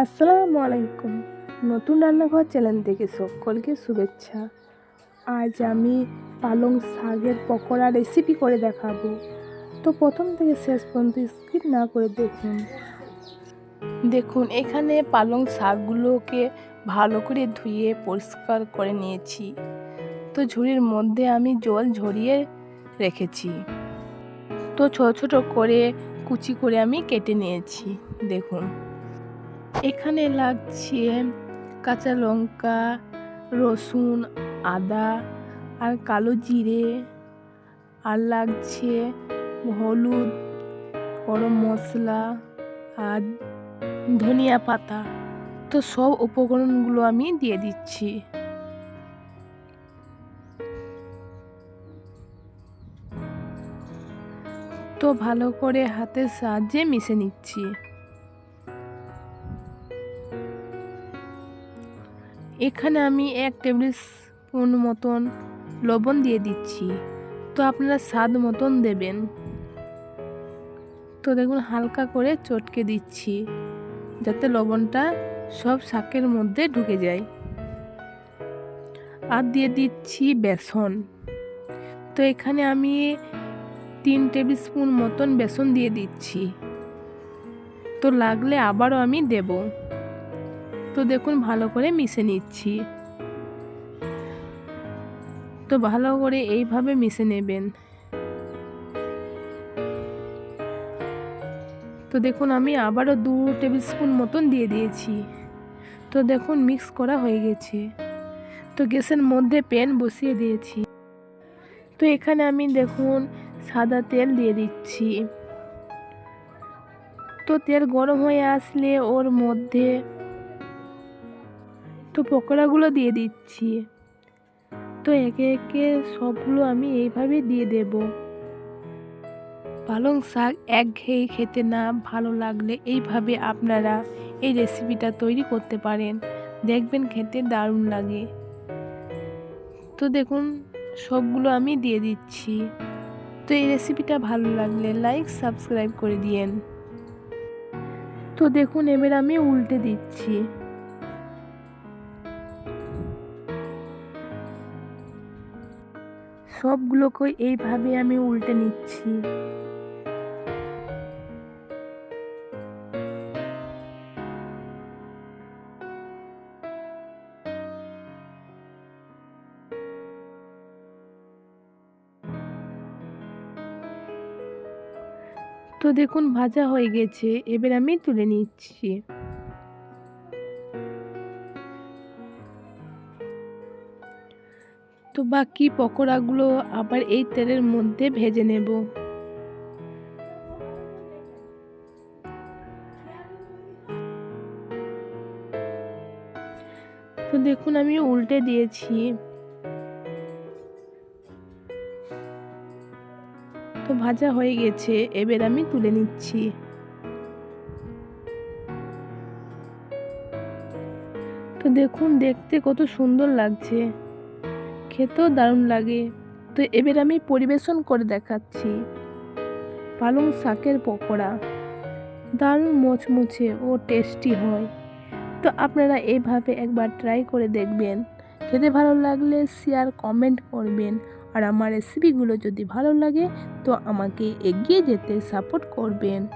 আলাইকুম। নতুন রান্নাঘর চ্যানেল থেকে সকলকে শুভেচ্ছা। আজ আমি পালং শাকের পকোড়া রেসিপি করে দেখাবো। তো প্রথম থেকে শেষ পর্যন্ত স্কিপ না করে দেখুন। দেখুন, এখানে পালং শাকগুলোকে ভালো করে ধুয়ে পরিষ্কার করে নিয়েছি। তো ঝুড়ির মধ্যে আমি জল ঝরিয়ে রেখেছি। তো ছোট ছোট করে কুচি করে আমি কেটে নিয়েছি। দেখুন। এখানে লাগছে কাঁচা লঙ্কা, রসুন, আদা আর কালো জিরে। আর লাগছে হলুদ, গরম মশলা আর ধনিয়া পাতা। তো সব উপকরণগুলো আমি দিয়ে দিচ্ছি। তো ভালো করে হাতের সাহায্যে মিশে নিচ্ছি। এখানে আমি এক টেবিল স্পুন মতন লবণ দিয়ে দিচ্ছি। তো আপনারা স্বাদ মতন দেবেন। তো দেখুন, হালকা করে চটকে দিচ্ছি, যাতে লবণটা সব শাকের মধ্যে ঢুকে যায়। আর দিয়ে দিচ্ছি বেসন। তো এখানে আমি তিন টেবিল স্পুন মতন বেসন দিয়ে দিচ্ছি। তো লাগলে আবারও আমি দেবো। তো দেখুন, ভালো করে মিশে নিচ্ছি। তো ভালো করে এইভাবে মিশে নেবেন। তো দেখুন, আমি আবারও দু টেবিল স্পুন মতন দিয়ে দিয়েছি। তো দেখুন, মিক্স করা হয়ে গেছে। তো গ্যাসের মধ্যে প্যান বসিয়ে দিয়েছি। তো এখানে আমি দেখুন, সাদা তেল দিয়ে দিচ্ছি। তো তেল গরম হয়ে আসলে ওর মধ্যে তো পকোড়াগুলো দিয়ে দিচ্ছি। তো একে একে সবগুলো আমি এইভাবে দিয়ে দেব। পালং শাক একঘেয়ে খেতে না ভালো লাগলে এইভাবে আপনারা এই রেসিপিটা তৈরি করতে পারেন। দেখবেন খেতে দারুণ লাগে। তো দেখুন, সবগুলো আমি দিয়ে দিচ্ছি। তো এই রেসিপিটা ভালো লাগলে লাইক, সাবস্ক্রাইব করে দিয়েন। তো দেখুন, এবার আমি উল্টে দিচ্ছি। সবগুলোকে এইভাবে আমি উল্টে নিচ্ছি। তো দেখুন ভাজা হয়ে গেছে। এবার আমি তুলে নিচ্ছি। তো বাকি পকোড়াগুলো আবার এই তেলের মধ্যে ভেজে নেব। তো দেখুন, আমি উল্টে দিয়েছি। তো ভাজা হয়ে গেছে, এবার আমি তুলে নিচ্ছি। তো দেখুন, দেখতে কত সুন্দর লাগছে। খেতেও দারুণ লাগে। তো এবার আমি পরিবেশন করে দেখাচ্ছি। পালং শাকের পকোড়া। দারুণ মোচমুচে ও টেস্টি হয়। তো আপনারা এইভাবে একবার ট্রাই করে দেখবেন। খেতে ভালো লাগলে শেয়ার কমেন্ট করবেন। আর আমার রেসিপিগুলো যদি ভালো লাগে, তো আমাকে এগিয়ে যেতে সাপোর্ট করবেন।